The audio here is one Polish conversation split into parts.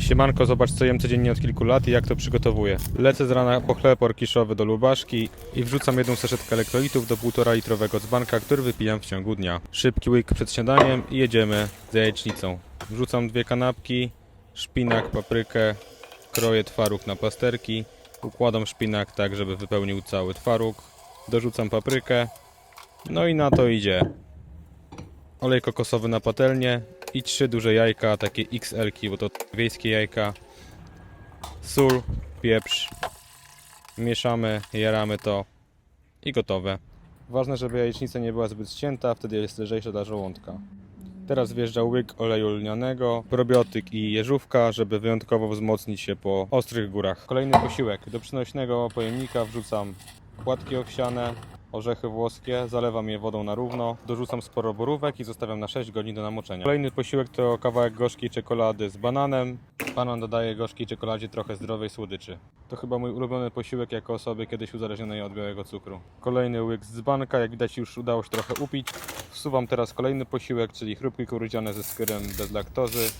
Siemanko, zobacz co jem codziennie od kilku lat i jak to przygotowuję. Lecę z rana po chleb orkiszowy do lubaszki i wrzucam jedną saszetkę elektrolitów do 1,5 litrowego dzbanka, który wypijam w ciągu dnia. Szybki łyk przed śniadaniem i jedziemy z jajecznicą. Wrzucam dwie kanapki, szpinak, paprykę, kroję twaróg na plasterki, układam szpinak tak, żeby wypełnił cały twaróg, dorzucam paprykę, no i na to idzie olej kokosowy na patelnię i trzy duże jajka, takie XL-ki, bo to wiejskie jajka, sól, pieprz, mieszamy, jaramy to i gotowe. Ważne, żeby jajecznica nie była zbyt ścięta, wtedy jest lżejsza dla żołądka. Teraz wjeżdża łyk oleju lnianego, probiotyk i jeżówka, żeby wyjątkowo wzmocnić się po ostrych górach. Kolejny posiłek. Do przynośnego pojemnika wrzucam płatki owsiane, orzechy włoskie, zalewam je wodą na równo, dorzucam sporo borówek i zostawiam na 6 godzin do namoczenia. Kolejny posiłek to kawałek gorzkiej czekolady z bananem. Banan dodaje gorzkiej czekoladzie trochę zdrowej słodyczy. To chyba mój ulubiony posiłek jako osoby kiedyś uzależnionej od białego cukru. Kolejny łyk z dzbanka, jak widać już udało się trochę upić. Wsuwam teraz kolejny posiłek, czyli chrupki kukurydziane ze skyrem bez laktozy.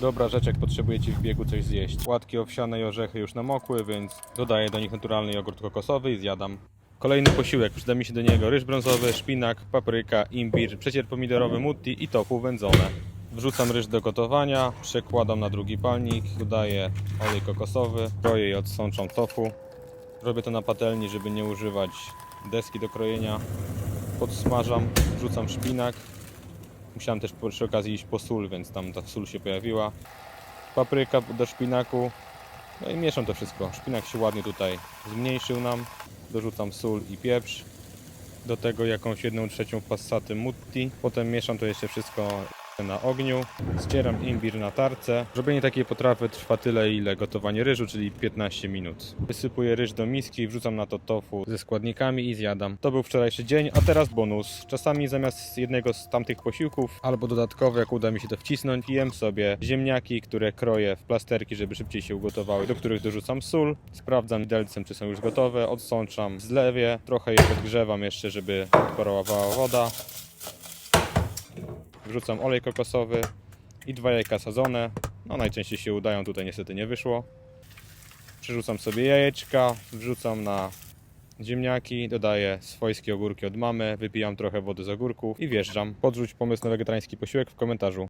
Dobra rzecz, jak potrzebujecie w biegu coś zjeść. Płatki owsiane i orzechy już namokły, więc dodaję do nich naturalny jogurt kokosowy i zjadam. Kolejny posiłek, przyda mi się do niego ryż brązowy, szpinak, papryka, imbir, przecier pomidorowy mutti i tofu wędzone. Wrzucam ryż do gotowania, przekładam na drugi palnik, dodaję olej kokosowy, kroję i odsączam tofu. Robię to na patelni, żeby nie używać deski do krojenia. Podsmażam, wrzucam szpinak. Musiałem też przy okazji iść po sól, więc tam ta sól się pojawiła. Papryka do szpinaku. No i mieszam to wszystko. Szpinak się ładnie tutaj zmniejszył nam. Dorzucam sól i pieprz. Do tego jakąś jedną trzecią passaty mutti. Potem mieszam to jeszcze wszystko na ogniu. Ścieram imbir na tarce. Robienie takiej potrawy trwa tyle, ile gotowanie ryżu, czyli 15 minut. Wysypuję ryż do miski, wrzucam na to tofu ze składnikami i zjadam. To był wczorajszy dzień, a teraz bonus. Czasami zamiast jednego z tamtych posiłków, albo dodatkowo, jak uda mi się to wcisnąć, jem sobie ziemniaki, które kroję w plasterki, żeby szybciej się ugotowały, do których dorzucam sól. Sprawdzam widelcem, czy są już gotowe, odsączam, zlewię, trochę je podgrzewam jeszcze, żeby odparowała woda. Wrzucam olej kokosowy i dwa jajka sadzone. No najczęściej się udają, tutaj niestety nie wyszło. Przerzucam sobie jajeczka, wrzucam na ziemniaki, dodaję swojskie ogórki od mamy, wypijam trochę wody z ogórków i wjeżdżam. Podrzuć pomysł na wegetariański posiłek w komentarzu.